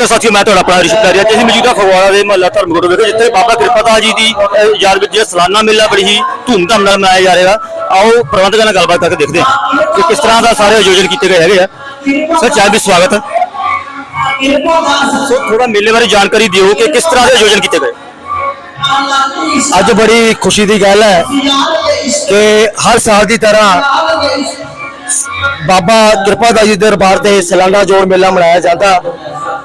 ਤੇ ਸਾਥੀਓ, ਮੈਂ ਤੁਹਾਡਾ ਆਪਣਾ ਰਿਸ਼ਤਾ ਰਿਆ ਜਿਸ ਮੌਜੂਦਾ ਫਗਵਾੜਾ ਦੇ ਮਹੱਲਾ ਧਰਮਕੋਟ ਵਿਖੇ, ਜਿੱਥੇ ਬਾਬਾ ਕਿਰਪਾਦਾਸ ਜੀ ਦੀ ਯਾਦ ਵਿੱਚ ਜਿਹੜਾ ਸਾਲਾਨਾ ਮੇਲਾ ਬੜੀ ਹੀ ਧੂਮਧਾਮ ਨਾਲ ਮਨਾਇਆ ਜਾ ਰਿਹਾ। ਆਓ, ਪ੍ਰਬੰਧਕਾਂ ਨਾਲ ਗੱਲਬਾਤ ਕਰਕੇ ਦੇਖਦੇ ਹਾਂ ਕਿ ਕਿਸ ਤਰ੍ਹਾਂ ਦਾ ਸਾਰੇ ਆਯੋਜਨ ਕੀਤੇ ਗਏ ਹੈਗੇ ਆ। ਸਰ, ਚਾਹ ਵੀ ਸਵਾਗਤ ਸੋ ਥੋੜਾ ਮੇਲੇ ਬਾਰੇ ਜਾਣਕਾਰੀ ਦਿਓ ਕਿ ਕਿਸ ਤਰ੍ਹਾਂ ਦੇ ਆਯੋਜਨ ਕੀਤੇ ਗਏ। ਅੱਜ ਬੜੀ ਖੁਸ਼ੀ ਦੀ ਗੱਲ ਹੈ ਕਿ ਹਰ ਸਾਲ ਦੀ ਤਰ੍ਹਾਂ ਬਾਬਾ ਕਿਰਪਾ ਦਾ ਜੀ ਦੇ ਦਰਬਾਰ ਤੇ ਸਾਲਾਨਾ ਜੋੜ ਮੇਲਾ ਮਨਾਇਆ ਜਾਂਦਾ।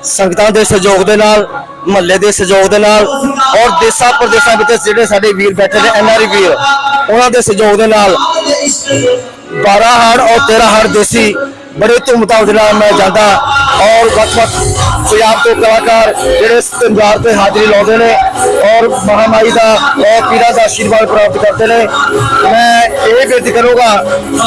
ਸੰਗਤਾਂ ਦੇ ਸਹਿਯੋਗ ਦੇ ਨਾਲ, ਮਹੱਲੇ ਦੇ ਸਹਿਯੋਗ ਦੇ ਨਾਲ ਔਰ ਦੇਸਾਂ ਪ੍ਰਦੇਸਾਂ ਵਿੱਚ ਜਿਹੜੇ ਸਾਡੇ ਵੀਰ ਬੈਠੇ ਨੇ ਐਨਆਰਈ ਵੀਰ, ਉਹਨਾਂ ਦੇ ਸਹਿਯੋਗ ਦੇ ਨਾਲ 12 ਹੜ ਔਰ 13 ਹੜ ਦੇਸੀ ਬੜੇ ਧੂਮਧਾਮ ਦੇ ਨਾਲ ਮੈਂ ਜਾਂਦਾ ਔਰ ਵੱਖ-ਵੱਖ ਪੰਜਾਬ ਤੋਂ ਕਲਾਕਾਰ ਜਿਹੜੇ ਇਸ ਤੇ ਹਾਜ਼ਰੀ ਲਾਉਂਦੇ ਨੇ ਔਰ ਮਹਾਮਾਈ ਦਾ ਔਰ ਪੀਰਾਂ ਦਾ ਆਸ਼ੀਰਵਾਦ ਪ੍ਰਾਪਤ ਕਰਦੇ ਨੇ। ਮੈਂ ਇਹ ਬੇਨਤੀ ਕਰੂੰਗਾ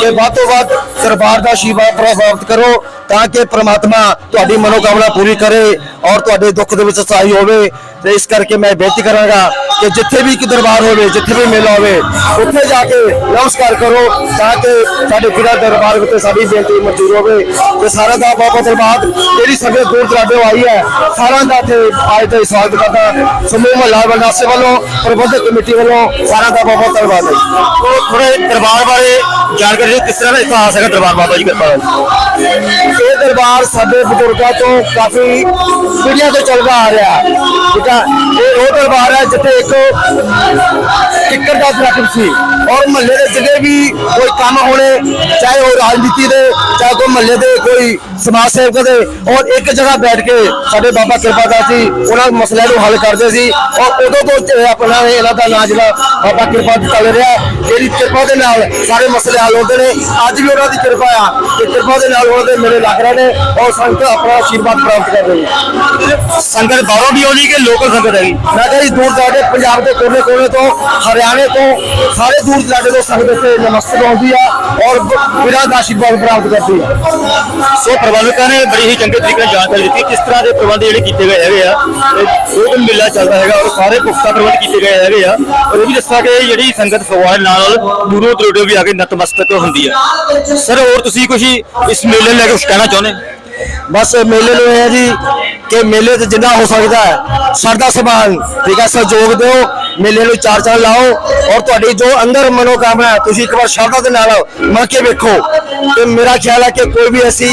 ਕਿ ਵੱਧ ਤੋਂ ਵੱਧ ਦਰਬਾਰ ਦਾ ਆਸ਼ੀਰਵਾਦ ਪ੍ਰਾਪਤ ਕਰੋ ਤਾਂ ਕਿ ਪ੍ਰਮਾਤਮਾ ਤੁਹਾਡੀ ਮਨੋਕਾਮਨਾ ਪੂਰੀ ਕਰੇ ਔਰ ਤੁਹਾਡੇ ਦੁੱਖ ਦੇ ਵਿੱਚ ਸਹਾਈ ਹੋਵੇ। ਤੇ ਇਸ ਕਰਕੇ ਮੈਂ ਬੇਨਤੀ ਕਰਾਂਗਾ ਕਿ ਜਿੱਥੇ ਵੀ ਇੱਕ ਦਰਬਾਰ ਹੋਵੇ, ਜਿੱਥੇ ਵੀ ਮੇਲਾ ਹੋਵੇ, ਉੱਥੇ ਜਾ ਕੇ ਨਮਸਕਾਰ ਕਰੋ ਤਾਂ ਕਿ ਸਾਡੇ ਖੁਦਾ ਦਰਬਾਰ ਵਿੱਚ ਸਾਡੀ ਬੇਨਤੀ ਮਨਜ਼ੂਰ ਹੋਵੇ। ਤੇ ਸਾਰਾ ਦਾ ਬਹੁਤ ਬਹੁਤ ਧੰਨਵਾਦ। ਜਿਹੜੀ ਸੰਗਤ ਦੂਰ ਦਰਾਡੇ ਆਈ ਹੈ, ਸਾਰਿਆਂ ਦਾ ਇੱਥੇ ਅੱਜ ਤੇ ਸਵਾਗਤ ਕਰਦਾ ਸਮੂਹ ਮਹੱਲਾ ਵੰਡਾਸੇ ਵੱਲੋਂ, ਪ੍ਰਬੰਧਕ ਕਮੇਟੀ ਵੱਲੋਂ ਸਾਰਿਆਂ ਦਾ ਬਹੁਤ ਬਹੁਤ ਧੰਨਵਾਦ ਹੈ। ਥੋੜੇ ਦਰਬਾਰ ਬਾਰੇ ਜਾਣਕਾਰੀ ਦਿਓ, ਕਿਸ ਤਰ੍ਹਾਂ ਦਾ ਇਤਿਹਾਸ ਹੈਗਾ ਦਰਬਾਰ ਬਾਬਾ ਜੀ ਕਿਰਪਾ ਜੀ ਇਹ ਦਰਬਾਰ ਸਾਡੇ ਬਜ਼ੁਰਗਾਂ ਤੋਂ ਕਾਫੀ ਪੀੜ੍ਹੀਆਂ ਤੋਂ ਚੱਲਦਾ ਆ ਰਿਹਾ ਠੀਕ ਹੈ ਇਹ ਉਹ ਦਰਬਾਰ ਹੈ ਜਿੱਥੇ ਇੱਕ ਟਿੱਕਰ ਦਾ ਦਰਖਤ ਸੀ ਔਰ ਮਹੱਲੇ ਦੇ ਜਿਹੜੇ ਵੀ ਕੋਈ ਕੰਮ ਹੋਣੇ, ਚਾਹੇ ਉਹ ਰਾਜਨੀਤੀ ਦੇ, ਚਾਹੇ ਕੋਈ ਮਹੱਲੇ ਦੇ, ਕੋਈ ਸਮਾਜ ਸੇਵਕ ਦੇ, ਔਰ ਇੱਕ ਜਗ੍ਹਾ ਬੈਠ ਕੇ ਸਾਡੇ ਬਾਬਾ ਕਿਰਪਾ ਦਾ ਸੀ ਉਹਨਾਂ ਮਸਲਿਆਂ ਨੂੰ ਹੱਲ ਕਰਦੇ ਸੀ ਔਰ ਉਦੋਂ ਤੋਂ ਇਹ ਆਪਣਾ ਇਹਨਾਂ ਦਾ ਨਾਂ ਜਿਹੜਾ ਬਾਬਾ ਕਿਰਪਾ ਚੱਲ ਰਿਹਾ ਹੈ। ਜਿਹੜੀ ਕਿਰਪਾ ਦੇ ਨਾਲ ਸਾਰੇ ਮਸਲੇ ਹੱਲ ਹੁੰਦੇ ਨੇ। ਅੱਜ ਵੀ ਉਹਨਾਂ ਦੀ ਕਿਰਪਾ ਆ ਤੇ ਕਿਰਪਾ ਦੇ ਨਾਲ ਉਹਨਾਂ ਦੇ ਮੇਰੇ ਲੱਗ ਰਹੇ ਨੇ ਔਰ ਸੰਗਤ ਆਪਣਾ ਆਸ਼ੀਰਵਾਦ ਪ੍ਰਾਪਤ ਕਰ ਰਹੀ ਹੈ। ਸੰਗਤ ਬਾਹਰੋਂ ਵੀ ਆਉਂਦੀ ਕਿ ਲੋਕਲ ਸੰਗਤ ਹੈਗੀ ਮੈਂ ਕਿਹਾ ਦੂਰ ਦਰਾਡੇ ਪੰਜਾਬ ਦੇ ਕੋਨੇ ਕੋਨੇ ਤੋਂ, ਹਰਿਆਣੇ ਤੋਂ, ਸਾਰੇ ਦੂਰ ਦਰਾਡੇ ਤੋਂ ਸੰਗਤ ਇੱਥੇ ਨਮਸਤੇ ਆਉਂਦੀ ਆ ਔਰ ਵੀਰਾਂ ਦਾ ਆਸ਼ੀਰਵਾਦ ਪ੍ਰਾਪਤ ਕਰਦੀ ਆ। ਸੋ ਪ੍ਰਬੰਧਕਾਂ ਨੇ ਬੜੀ ਹੀ ਚੰਗੇ ਤਰੀਕੇ ਨਾਲ ਜਾਣਕਾਰੀ ਦਿੱਤੀ ਕਿਸ ਤਰ੍ਹਾਂ ਦੇ ਪ੍ਰਬੰਧ ਜਿਹੜੇ ਕੀਤੇ ਗਏ ਹੈਗੇ ਆ ਤੇ ਦੋ ਦਿਨ ਮੇਲਾ ਚੱਲਦਾ ਹੈਗਾ ਔਰ ਸਾਰੇ ਪੁਖਤਾ ਪ੍ਰਬੰਧ ਕੀਤੇ ਗਏ ਹੈਗੇ ਆ। ਔਰ ਇਹ ਵੀ ਦੱਸਿਆ ਕਿ ਜਿਹੜੀ ਸੰਗਤ ਫਗਵਾੜੇ ਨਾਲ ਦੂਰੋਂ ਦੂਰੋਂ ਵੀ ਆ ਕੇ ਨਤਮਸਤਕ ਹੁੰਦੀ ਆ। ਸਰ ਹੋਰ ਤੁਸੀਂ ਕੁਝ ਇਸ ਮੇਲੇ ਨੂੰ ਲੈ ਕੇ ਕੁਝ ਕਹਿਣਾ ਚਾਹੁੰਦੇ? ਬਸ ਮੇਲੇ ਨੂੰ ਇਹ ਹੈ ਜੀ ਕਿ ਮੇਲੇ ਤੇ ਜਿੰਨਾ ਹੋ ਸਕਦਾ ਹੈ ਸਰਦਾ ਸਮਾਨ ਠੀਕ ਹੈ ਸਹਿਯੋਗ ਦਿਓ ਮੇਲੇ ਨੂੰ ਚਾਰ ਚਾਰ ਲਾਓ ਔਰ ਤੁਹਾਡੀ ਜੋ ਅੰਦਰ ਮਨੋਕਾਮਨਾ ਹੈ ਤੁਸੀਂ ਇੱਕ ਵਾਰ ਸ਼ਰਧਾ ਦੇ ਨਾਲ ਮੰਨ ਕੇ ਵੇਖੋ। ਤੇ ਮੇਰਾ ਖਿਆਲ ਹੈ ਕਿ ਕੋਈ ਵੀ ਐਸੀ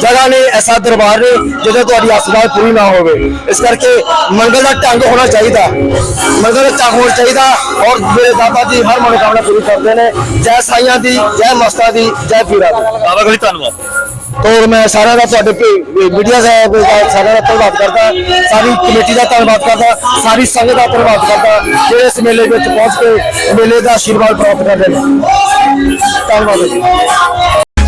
ਜਗ੍ਹਾ ਨਹੀਂ ਐਸਾ ਦਰਬਾਰ ਨਹੀਂ ਜਿੱਥੇ ਤੁਹਾਡੀ ਆਸਵਾਦ ਪੂਰੀ ਨਾ ਹੋਵੇ। ਇਸ ਕਰਕੇ ਮੰਗਲ ਦਾ ਢੰਗ ਹੋਣਾ ਚਾਹੀਦਾ। ਮੰਗਲ ਦਾ ਢੰਗ ਹੋਣਾ ਚਾਹੀਦਾ ਔਰ ਮੇਰੇ ਦਾਦਾ ਜੀ ਹਰ ਮਨੋਕਾਮਨਾ ਪੂਰੀ ਕਰਦੇ ਨੇ। ਜੈ ਸਾਈਆਂ ਦੀ ਜੈ ਮਸਤਾਂ ਦੀ ਜੈ ਪੀਰਾਂ ਦੀ। ਬਾਬਾ ਗਲੀ ਧੰਨਵਾਦ। ਔਰ ਮੈਂ ਸਾਰਿਆਂ ਦਾ ਤੁਹਾਡੇ ਮੀਡੀਆ ਸਾਹਿਬ ਦਾ ਸਾਰਿਆਂ ਦਾ ਧੰਨਵਾਦ ਕਰਦਾ। ਸਾਰੀ ਕਮੇਟੀ ਦਾ ਧੰਨਵਾਦ ਕਰਦਾ। ਸਾਰੀ ਸੰਗਤ ਦਾ ਧੰਨਵਾਦ ਕਰਦਾ। ਜਿਹੜੇ ਇਸ ਮੇਲੇ ਵਿੱਚ ਪਹੁੰਚ ਕੇ ਮੇਲੇ ਦਾ ਆਸ਼ੀਰਵਾਦ ਪ੍ਰਾਪਤ ਕਰਦੇ ਨੇ। ਧੰਨਵਾਦ ਜੀ।